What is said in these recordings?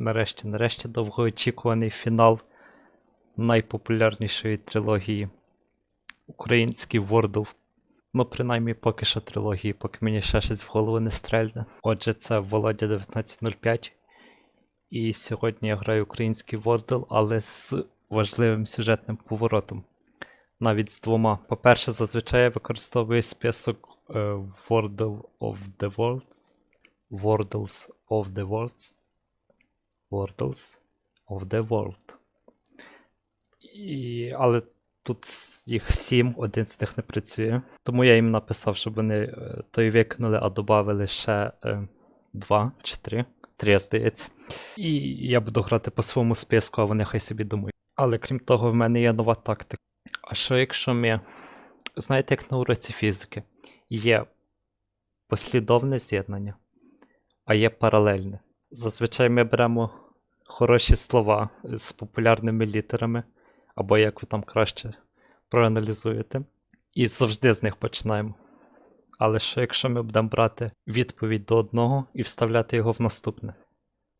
Нарешті, нарешті довгоочікуваний фінал найпопулярнішої трилогії. Український Wordle. Ну, принаймні, поки що трилогії, поки мені ще щось в голову не стрельне. Отже, це Володя 1905. І сьогодні я граю український Wordle, але з важливим сюжетним поворотом. Навіть з двома. По-перше, зазвичай я використовую список е, Wordle of the Worlds. Wordles of the Worlds. Wordles of the World. І, але тут їх сім, один з них не працює. Тому я їм написав, щоб вони е, той викинули, а додали ще е, два чи три. Три, здається. І я буду грати по своєму списку, а вони хай собі думають. Але крім того, в мене є нова тактика. А що якщо ми. Знаєте, як на уроці фізики? Є послідовне з'єднання, а є паралельне. Зазвичай ми беремо хороші слова з популярними літерами, або як ви там краще проаналізуєте, і завжди з них починаємо. Але що якщо ми будемо брати відповідь до одного і вставляти його в наступне?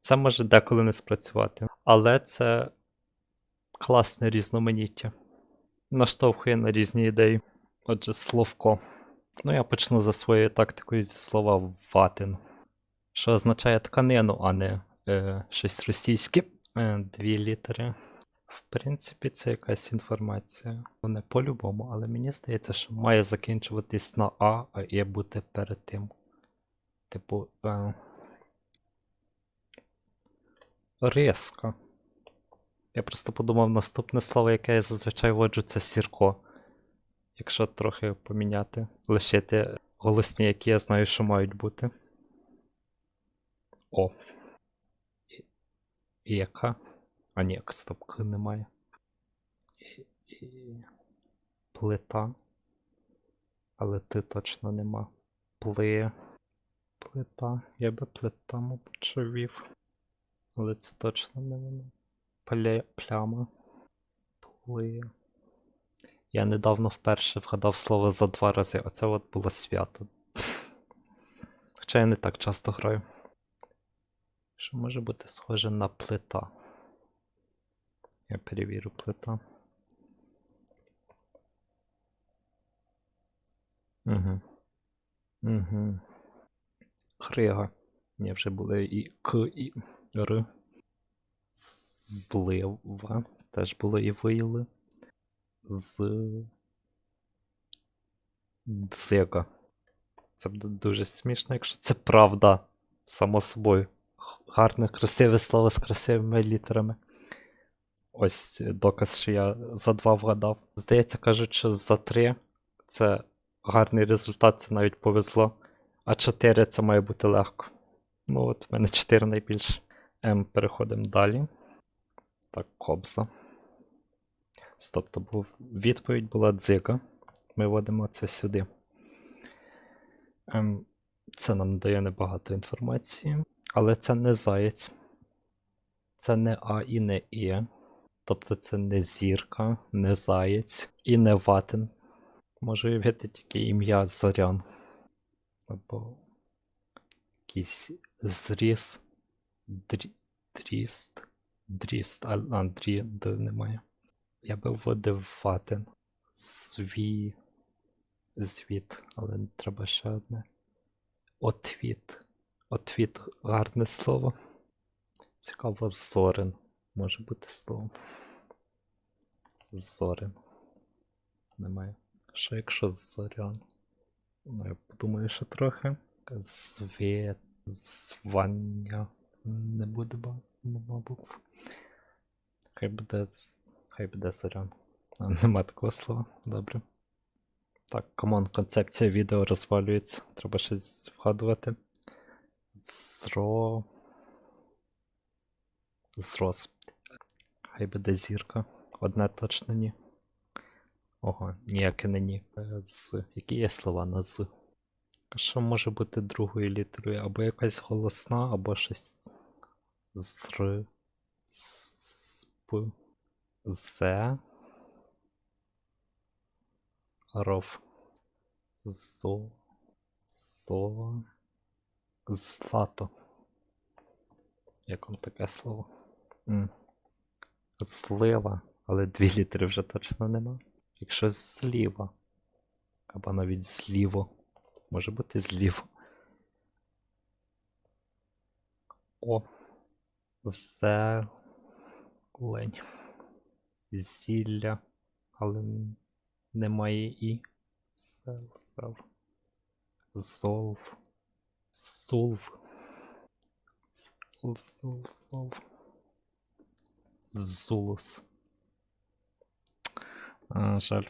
Це може деколи не спрацювати, але це класне різноманіття. Наштовхує на різні ідеї. Отже, словко. Ну, я почну за своєю тактикою зі слова ватин, що означає тканину, а не е, щось російське. Е, дві літери. В принципі, це якась інформація. Не по-любому, але мені здається, що має закінчуватись на А, а і бути перед тим. Типу. Е... Риска. Я просто подумав, наступне слово, яке я зазвичай вводжу, це сірко. Якщо трохи поміняти, лишити голосні, які я знаю, що мають бути. О. Яка? А ні, стоп, К немає. Плита. Але ти точно нема. Пли. Плита. Я би плита, мабуть, що вів. Але це точно не воно. Пля... Пляма. Пли. Я недавно вперше вгадав слово за два рази, оце от було свято. Хоча я не так часто граю. Що може бути схоже на плита? Я перевірю плита. Угу. Угу. Крига. Ні, вже були і К, і Р. Злива. Теж було і вийли. З. Дзека. Це буде дуже смішно, якщо це правда. Само собою. Гарне, красиве слово з красивими літерами. Ось доказ, що я за два вгадав. Здається, кажуть, що за три це гарний результат, це навіть повезло. А чотири це має бути легко. Ну, от в мене чотири найбільше. Ем, переходимо далі. Так, кобза. Стоп, то був відповідь була дзига. Ми вводимо це сюди. Ем, це нам дає небагато інформації. Але це не заєць. Це не А і не І. Тобто це не зірка, не заєць і не ватин. Можу уявити тільки ім'я Зорян. Або якийсь зріс. Дрі, дріст. Дріст. А, а дрі, немає. Я би вводив ватин. Зві. Звіт, але треба ще одне. Отвіт. Отвіт гарне слово. Цікаво, зорин. Може бути слово. Зорин. Немає. Що якщо зорян? Ну, я подумаю, що трохи. Звє... Звання. Не буде ба... нема букв. Хай буде. Хай буде зорян. Нема такого слова. Добре. Так, камон, концепція відео розвалюється. Треба щось вгадувати. Зро. Зрос. Хай буде зірка. Одне точно ні. Ого, ніяке не ні. Е, З. Які є слова на з? Що може бути другою літерою? Або якась голосна, або щось. Зр. Сп. Зе. Ров. Зо. Зо. Злато. Як вам таке слово? М. Злива, але дві літери вже точно нема. Якщо зліва. Або навіть зліво. Може бути зліво. О. Зелень. Зілля. Але немає і. Зел, зел. Золв. Золв. Зол, зол, зол. Зулус. А, жаль.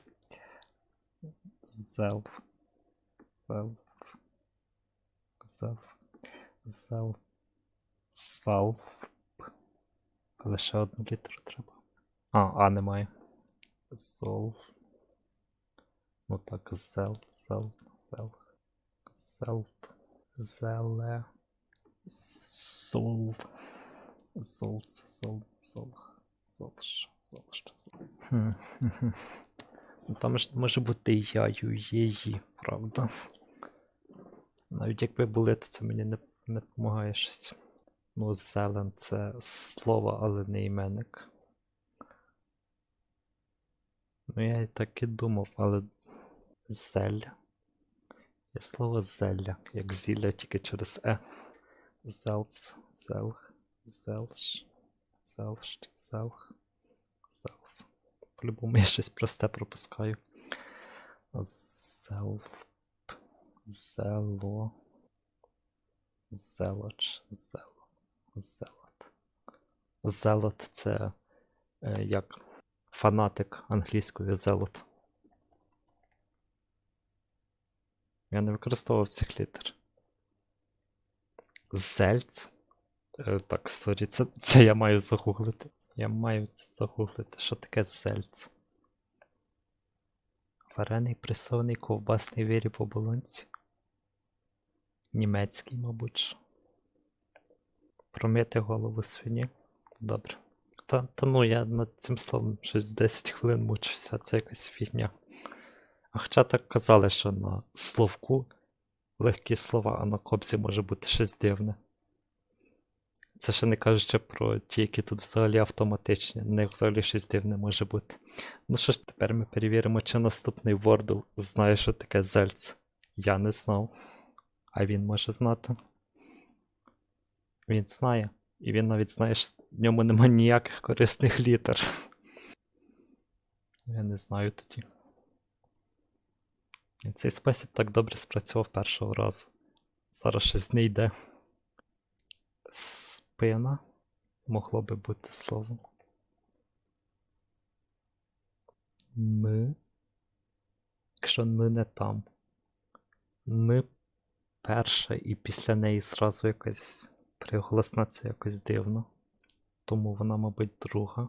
Зелв. Зелв. Зелв. Зел. Салф. Ще одну літеру треба. А, а немає. Золв. Ну так, зел, зел, зел. Зелт. Зеле. Золв. Золц, зол, золх. Золш. Золш. Ну, Там ж може бути і яю, її, правда. Навіть якби були, то це мені не, не допомагає щось. Ну, зелен це слово, але не іменник. Ну, я і так і думав, але зелля. Є слово зелля, як зілля, тільки через е. Зелц, зелх, зелш, зелш, зелх, зелф. По-любому я щось просте пропускаю. Зелф, зело, зелоч, зело, зелот. Зелот це е, як фанатик англійською зелот. Я не використовував цих літер. Зельц. Е, так, сорі, це, це я маю загуглити. Я маю це загуглити. Що таке зельц? Варений пресований ковбасний виріб оболонці. Німецький, мабуть. Промити голову свині. Добре. Та, та ну я над цим словом щось 10 хвилин мучився, це якась фігня. Хоча так казали, що на словку легкі слова, а на кобзі може бути щось дивне. Це ще не кажучи про ті, які тут взагалі автоматичні. В них взагалі щось дивне може бути. Ну що ж, тепер ми перевіримо, чи наступний Wordle знає, що таке зельц. Я не знав. А він може знати. Він знає. І він навіть знає, що в ньому немає ніяких корисних літер. Я не знаю тоді. І цей спосіб так добре спрацював першого разу. Зараз щось не йде. Спина могло би бути словом. Н. Якщо Н не там. Н перша і після неї зразу якась приголосна це якось дивно. Тому вона, мабуть, друга.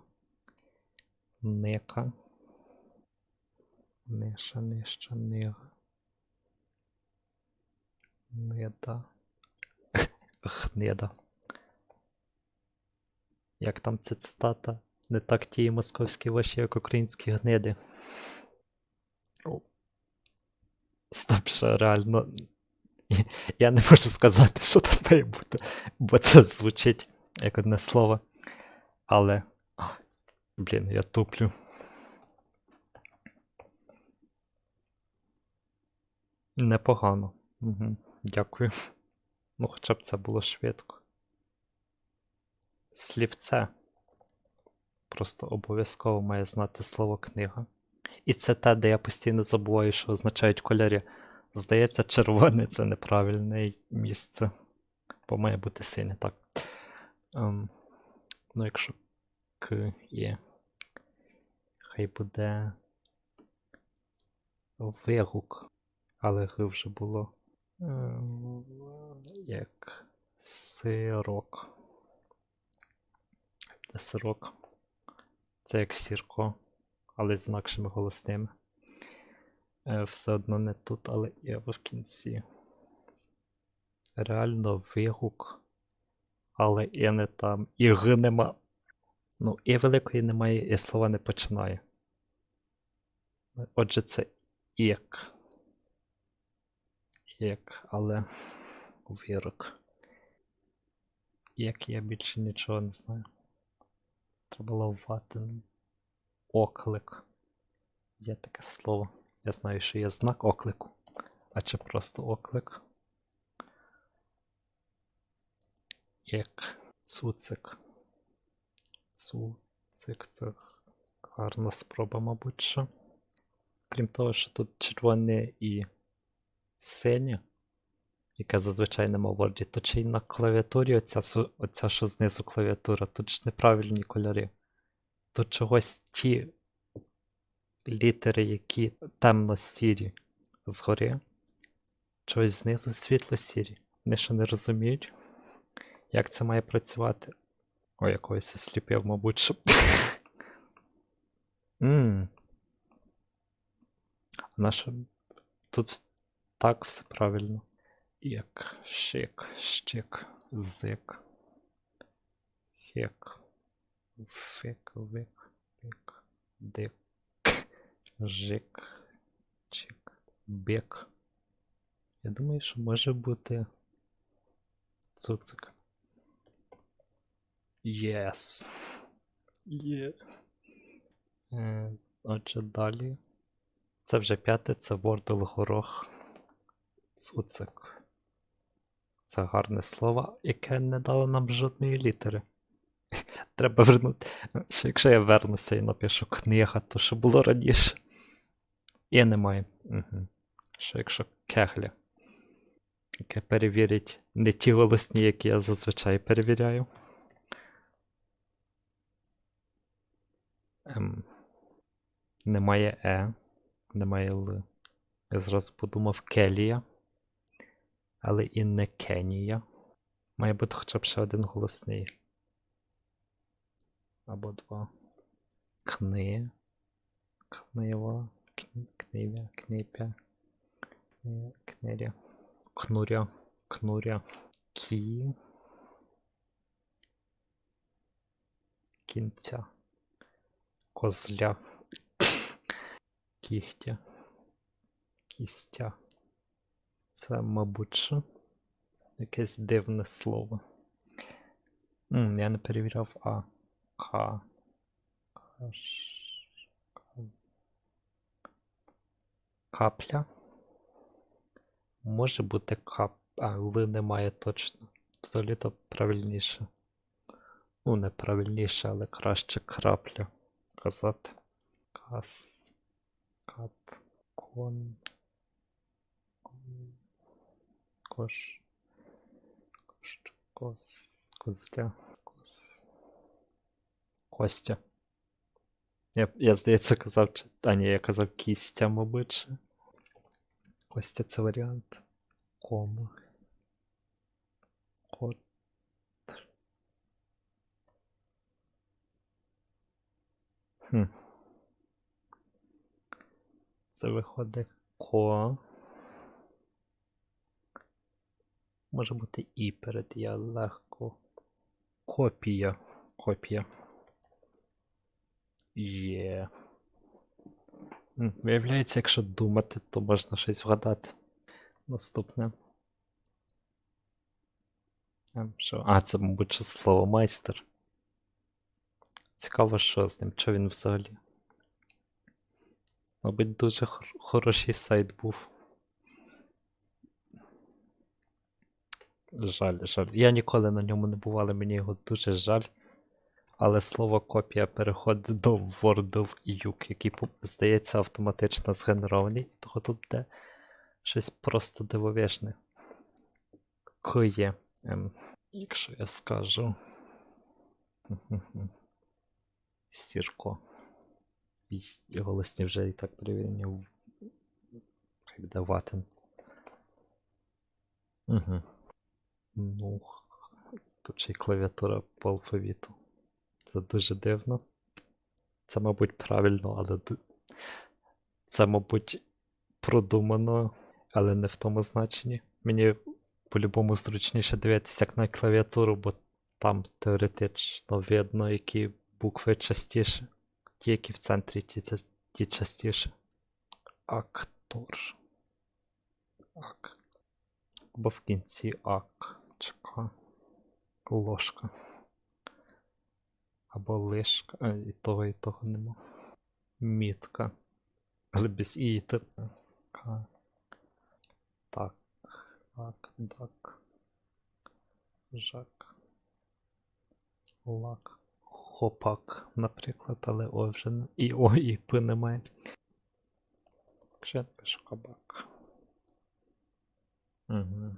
Ника. Ниша, нижча, нига. Нида. Гнида. Як там ця цитата? Не так ті московські ваші, як українські гниди. Стоп, що реально. Я не можу сказати, що тут має бути, бо це звучить як одне слово. Але. Блін, я туплю. Непогано. Угу. Дякую. Ну, хоча б це було швидко. Слівце. Просто обов'язково має знати слово книга. І це те, де я постійно забуваю, що означають кольори. Здається, червоне це неправильне місце. Бо має бути синє, так. Ем, ну, якщо К є. Хай буде. Вигук. Але Г вже було. Ем, Як сирок. Сирок. Це як сірко, але з інакшими голосними. Е, Все одно не тут, але є в кінці. Реально вигук. Але і не там. І Г нема. Ну, і великої немає, і слова не починає. Отже, це ік. Ік, але вірок. Як я більше нічого не знаю. Треба ловувати. Оклик. Є таке слово. Я знаю, що є знак оклику. А чи просто оклик? Як цуцик. Цуцик це гарна спроба, мабуть. що. Крім того, що тут червоне і синє, яке зазвичай нема в Word, то чи й на клавіатурі оця, оця що знизу клавіатура, тут ж неправильні кольори. Тут чогось ті літери, які темно-сірі згори, чогось знизу світло-сірі. Вони ще не розуміють, як це має працювати. Ой, якогось осліпив, мабуть, що. Наша тут так все правильно. Як, шик, щик, зик, хек, фик, вик, пик, дик, жик, чик, бик. Я думаю, що може бути цуцик. Єс. Є. Е, Отже, далі. Це вже п'яте, це Вордл Горох. Цуцик. Це гарне слово, яке не дало нам жодної літери. Треба вернути. Що якщо я вернуся і напишу книга, то що було раніше. І немає. Угу. Що якщо кегля, яке перевірить не ті голосні, які я зазвичай перевіряю. Ем, немає Е, немає Л. Я зразу подумав Келія, але і не Кенія. Має бути хоча б ще один голосний. Або два. Кни. Книва. Книвя. Книпя. Кни- Книря. Кнуря. Кнуря. Кі. Кінця. Козля. Кігтя. Кістя. Це, мабуть, що якесь дивне слово. М, я не перевіряв А. К. Каш. Капля. Може бути кап. А, Л немає точно. Взагалі-то правильніше. Ну, не правильніше, але краще крапля казати. Кас. Кат. Кон, Кош. Кош. Кос. Козля. Кос. Костя. Я, я здається, казав. А ні, я казав кістя, мабуть. Костя це варіант. Ком. Кот. Хм. Це виходить ко. Може бути і перед я легко. Копія. Копія. Є. Виявляється, якщо думати, то можна щось вгадати. Наступне. Ем, Що? А, це, мабуть, що слово майстер. Цікаво, що з ним, що він взагалі. Мабуть, дуже хор- хороший сайт був. Жаль, жаль. Я ніколи на ньому не був, але мені його дуже жаль. Але слово копія переходить до Wordle Юк, який, здається, автоматично згенерований. Того тут буде щось просто дивовижне. Киє. Ем, якщо я скажу. Сірко. І, голосні вже і так перевірені. Хай буде ватен. Угу. Ну, тут ще й клавіатура по алфавіту. Це дуже дивно. Це, мабуть, правильно, але це, мабуть, продумано, але не в тому значенні. Мені по-любому зручніше дивитися як на клавіатуру, бо там теоретично видно, які букви частіше. Ті, які в центрі, ті, ті, ті частіше. Актор. Ак. Або в кінці ак. Чека. Ложка. Або лишка. А, і того, і того нема. Мітка. Але без і. Ка. Так. Так, дак. Жак. Лак. Хопак, наприклад, але о вже і о, і п немає. Якщо я напишу кабак. Угу.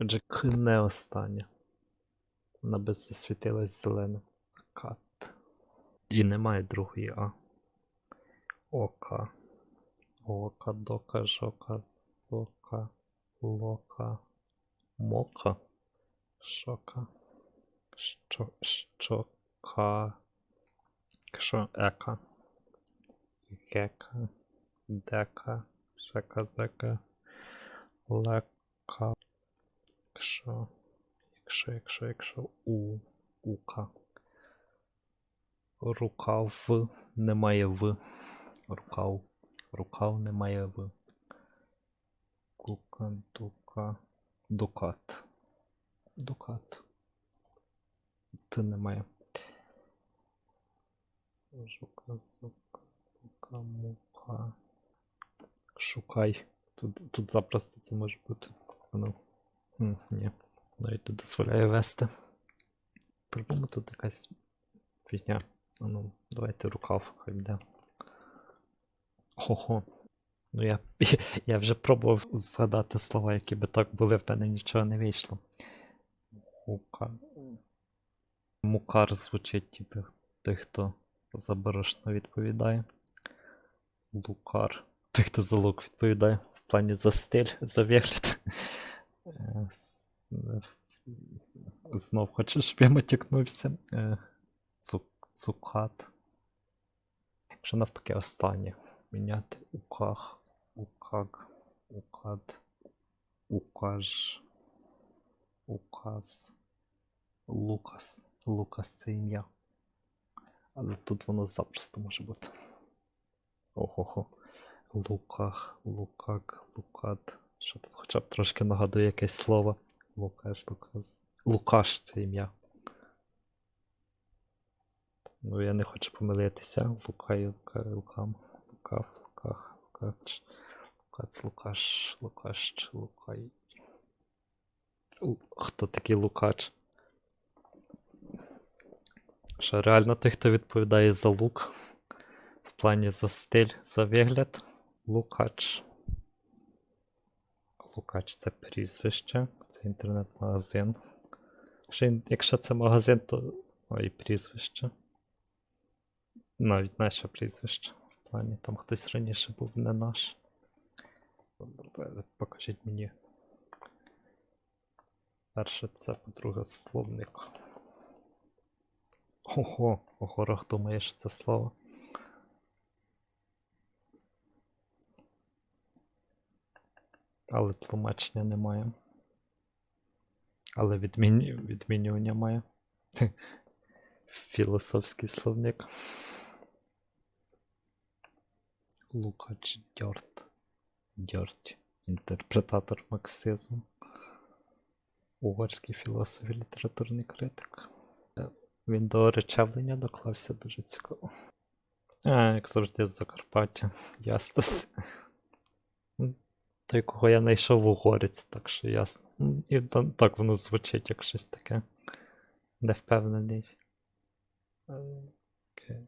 Отже, не останнє. Вона би засвітилась зеленим. Кат. І немає другої А. Ока. Ока, дока, жока, зока, лока, мока, шока, що, щока, що, ека, гека, дека, шека, зека, лека, якщо, якщо, якщо, якщо, у, ука, рукав, немає в, рукав. Рукав немає в. Кука, дука. Дукат. Дукат. Т немає. Жука, зука, бука, мука. Шукай. Тут, тут запросто це може бути. Ну. Ні. Навіть не дозволяє вести. По-любому тут якась фігня. Ну, давайте рукав, хай буде. Ого. Ну я, я вже пробував згадати слова, які би так були, в мене нічого не вийшло. Мука. Мукар звучить, типу, той, хто за борошно відповідає. Лукар. Той, хто за лук відповідає. В плані за стиль, за вигляд. Е, е, Знов хочеш, щоб я матюкнувся. Е, цук- Цукат. Якщо навпаки останнє. Міняти уках, укаг, укад, укаж, указ, Лукас. Лукас це ім'я. Але тут воно запросто може бути. Ого-го. Луках, лукак, лукад. Що тут хоча б трошки нагадує якесь слово. Лукаш, луказ. Лукаш це ім'я. Ну, я не хочу помилитися. Лукаю, лукаю, лукам. Лукав, луках, лукач, лукац, лукаш, лукаш, лукай. Хто такий лукач? Що реально той, хто відповідає за лук, в плані за стиль, за вигляд. Лукач. Лукач це прізвище, це інтернет-магазин. Якщо, це магазин, то ой, прізвище. Навіть наше прізвище. В плані там хтось раніше був не наш. Покажіть мені. Перше це, по-друге, словник. Ого, у горах думаєш що це слово. Але тлумачення немає. Але відміню... відмінювання має. Філософський словник. Лукач Дьорт. Дьорть. Інтерпретатор марксизму. Угорський філософ і літературний критик. Він до речевлення доклався дуже цікаво. А, як завжди, з Закарпаття. Ястас. Той, кого я знайшов угорець, так що ясно. І так воно звучить, як щось таке. Не впевнений. Е,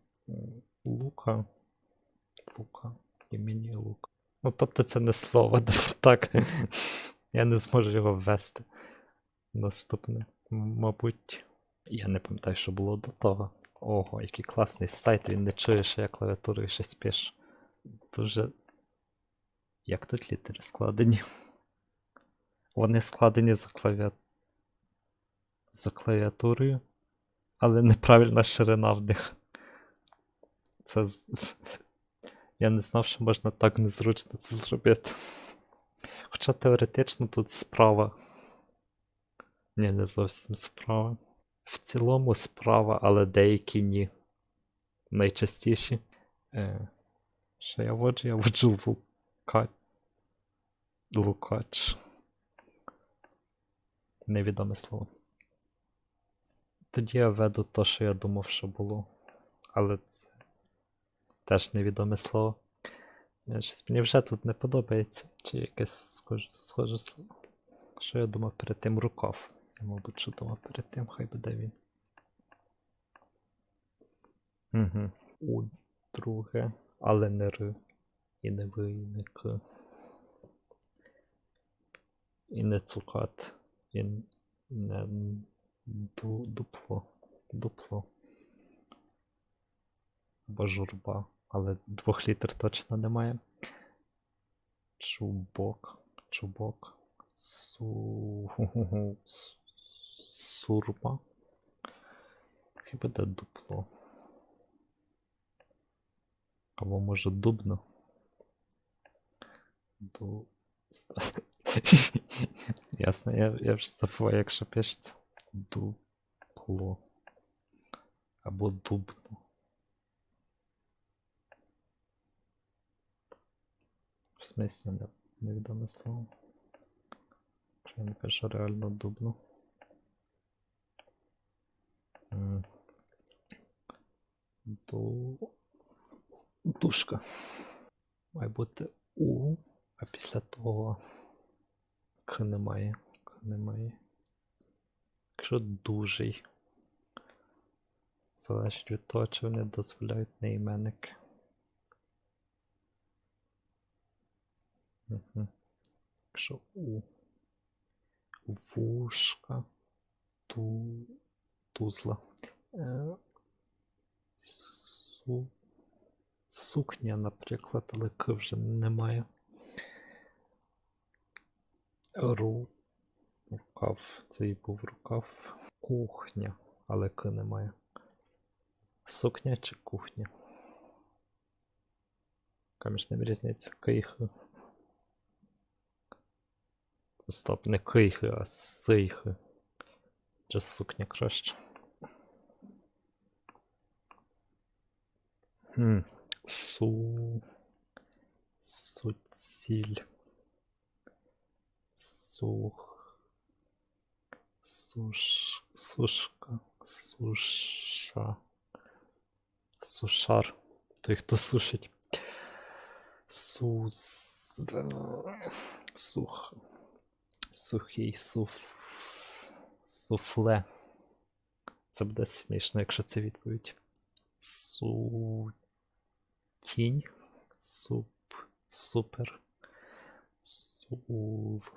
Лука. Лука. Імені Лука. Ну, тобто це не слово, так. Я не зможу його ввести. Наступне. Мабуть. Я не пам'ятаю, що було до того. Ого, який класний сайт, він не чує, що я клавіатурою щось пишу. Дуже. Як тут літери складені? Вони складені за клавіа... за клавіатурою, але неправильна ширина в них. Це. Я не знав, що можна так незручно це зробити. Хоча теоретично тут справа. Ні, не зовсім справа. В цілому справа, але деякі ні. Найчастіші. Е, що я воджу? Я воджу лука... Лукач. Невідоме слово. Тоді я веду то, що я думав, що було. Але це теж невідоме слово. Щось мені вже тут не подобається. Чи якесь схоже, схоже слово. Що я думав перед тим рукав. Я, мабуть, що думав перед тим, хай буде він. Угу. У друге, але не р. І не ви, не к. І не цукат. І не дупло. Дупло. Або журба. Але двох літер точно немає. Чубок. Чубок. Су... с- Сурма. Хіба де дупло. Або може дубно. Ду... Ясно, я, я вже забуваю, якщо пишеться. Дупло. Або дубно. В смислі не, невідоме слово. Якщо я не пишу реально дубно. Ду... Душка. Має бути У, а після того К немає. К немає. Якщо дужий. Залежить від того, чи вони дозволяють неіменники. Угу. Якщо У. Вушка. Ту. Тузла. Е, Су. Сукня, наприклад, але вже немає. Ру. Рукав. Це і був рукав. Кухня, але К немає. Сукня чи кухня? Між різниця? К і Х. Стоп, не кийхи, а сейхи. Чи сукня краще. Хм. Су. Суціль. Сух. Суш. Сушка. Суша. Сушар. Той, хто сушить. Сус. Сух. Сухий суф. Суфле. Це буде смішно, якщо це відповідь. Су. Тінь. Суп. Супер. Сув.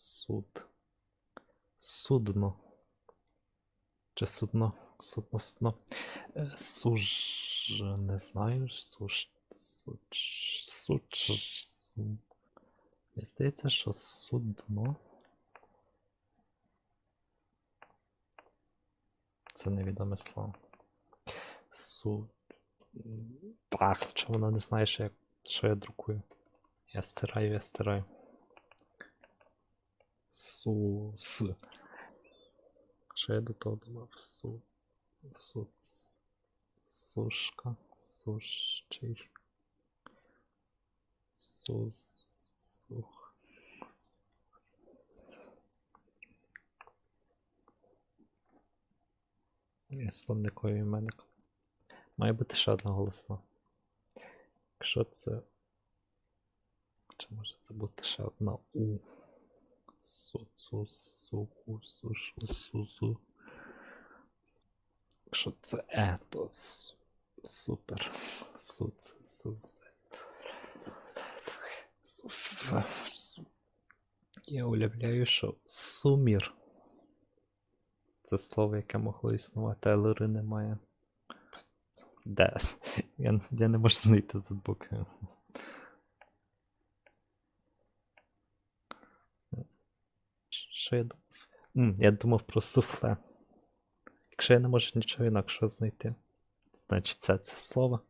Суд. Судно. Чи судно? Судно, судно. Е, Суж. Не знаю. Суж. Суч. Суч. Су. Мені здається, що судно. Це невідоме слово. Су. М, Так, що вона не знає, що я, що я друкую. Я стираю, я стираю. Су. С. Що я до того думав? Су. Су. Сушка. Сущий. Сус. Сух. Словниковий іменник. Має бути ще одна голосна. Якщо це. Чи може це бути ще одна У? Су, цу, суху, сушу, сузу. Якщо це Е, то су, супер. Су, це. Су. Я уявляю, що сумір. Це слово, яке могло існувати, але ри немає. Де? Я, я не можу знайти тут букви. Що я думав? Я думав про суфле. Якщо я не можу нічого інакшого знайти, значить це це слово.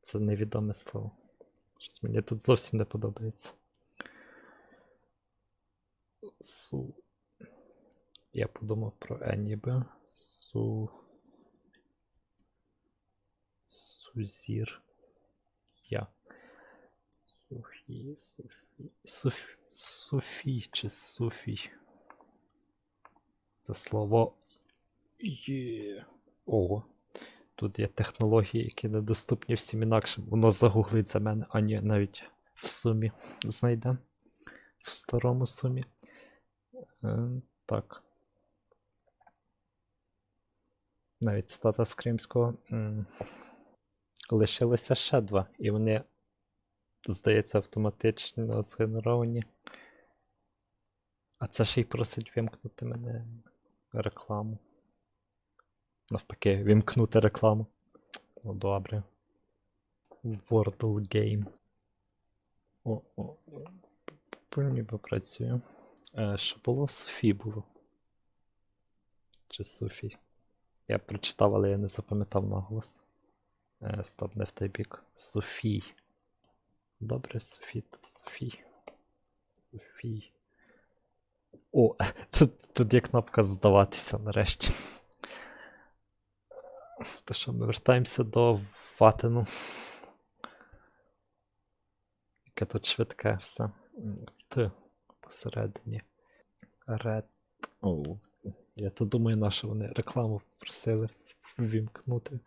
Це невідоме слово. Щось мені тут зовсім не подобається. Су. Я подумав про Е. Су. Сузір. Я. Суфі, Софі. Соф... Софі чи Софі. Це слово Є. Ого. Тут є технології, які недоступні всім інакшим. Воно загуглить за мене, а ні, навіть в сумі знайде. В старому сумі. Е, так. Навіть цитата з Кримського. Лишилося ще два, і вони, здається, автоматично згенеровані. А це ще й просить вимкнути мене рекламу. Навпаки, вимкнути рекламу. Ну добре. Wordle Game. О, о, ніби працює. Е, що було? Софі було. Чи Софі? Я прочитав, але я не запам'ятав наголос. Е, стоп, не в той бік. Софій. Добре, Софі, то Софій. Софій. О, тут, тут є кнопка здаватися нарешті. То що, ми вертаємося до Ватину. Яке тут швидке все. М, Т посередині. Ред. О, я то думаю, на що вони рекламу просили ввімкнути.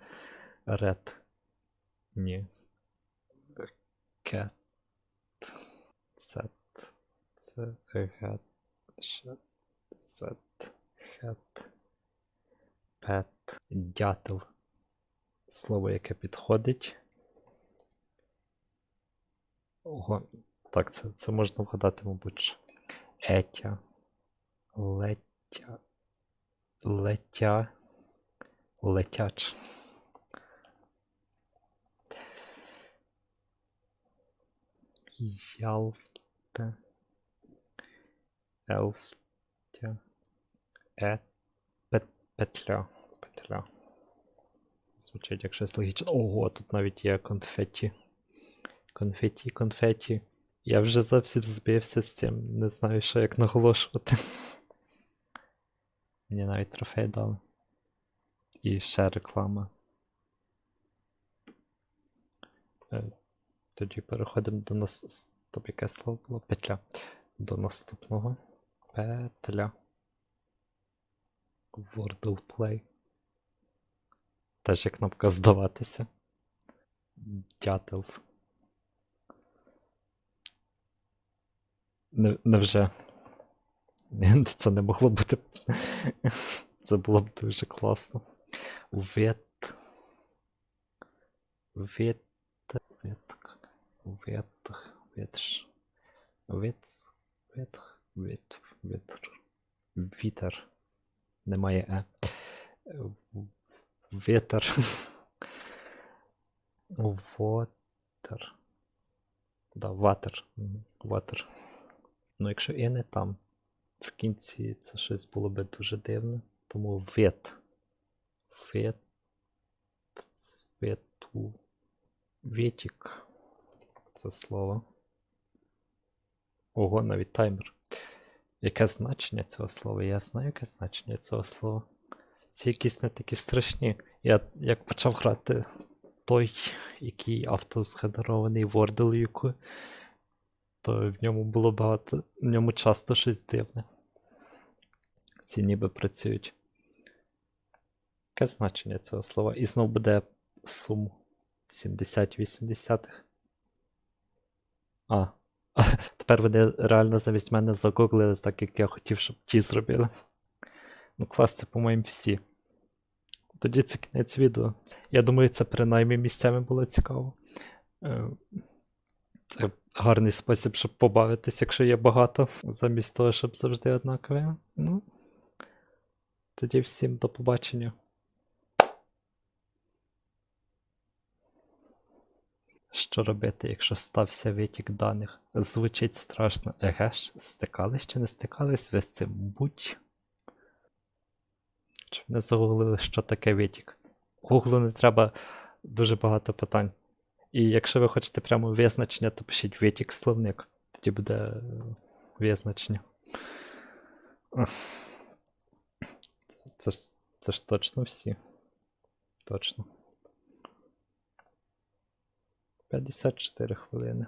Ред. Ні. Кет. Сет. Це гет. Шет. Сет. Хет. Пет. Дятел. Слово, яке підходить. Ого. Так, це, це можна вгадати, мабуть. Етя. Леття. Летя. Летяч. Ялта. Елфтя. Е. Пет, петля. Петля. Звучить як щось логічне. Ого, тут навіть є конфеті. Конфеті, конфеті. Я вже зовсім збився з цим. Не знаю, що як наголошувати. Мені навіть трофей дали. І ще реклама. Е, Тоді переходимо до нас. Стоп, яке слово було? Петля. До наступного. Петля. Wordle Play. Теж є кнопка здаватися. Дятел. Не, невже? Це не могло бути. Це було б дуже класно. Вет. Вет. Ветк. Ветх. Ветш. Вец. Ветх. Вет. Ветр. Вітер. Немає е. Вітер. Вотер. Да, ватер. Ватер. Ну, якщо і не там, в кінці це щось було би дуже дивно. Тому вет. Вет. Вету. Ветік. Це слово. Ого, навіть таймер. Яке значення цього слова? Я знаю, яке значення цього слова. Ці якісь не такі страшні. Я як почав грати той, який автозгенерований Wordle, то в ньому було багато. В ньому часто щось дивне. Ці ніби працюють. Яке значення цього слова? І знов буде сум 70-80. А. Тепер вони реально замість мене загуглили, так як я хотів, щоб ті зробили. Ну, клас, це, по-моєму, всі. Тоді це кінець відео. Я думаю, це принаймні місцями було цікаво. Е, Це гарний спосіб, щоб побавитись, якщо є багато, замість того, щоб завжди однакове. Ну. Тоді всім до побачення. Що робити, якщо стався витік даних? Звучить страшно. Еге ж, стикались чи не стикались ви з цим? Будь. Чи не загуглили, що таке витік? Гуглу не треба дуже багато питань. І якщо ви хочете прямо визначення, то пишіть витік словник. Тоді буде визначення. Це, це, це ж точно всі. Точно. 54 хвилини.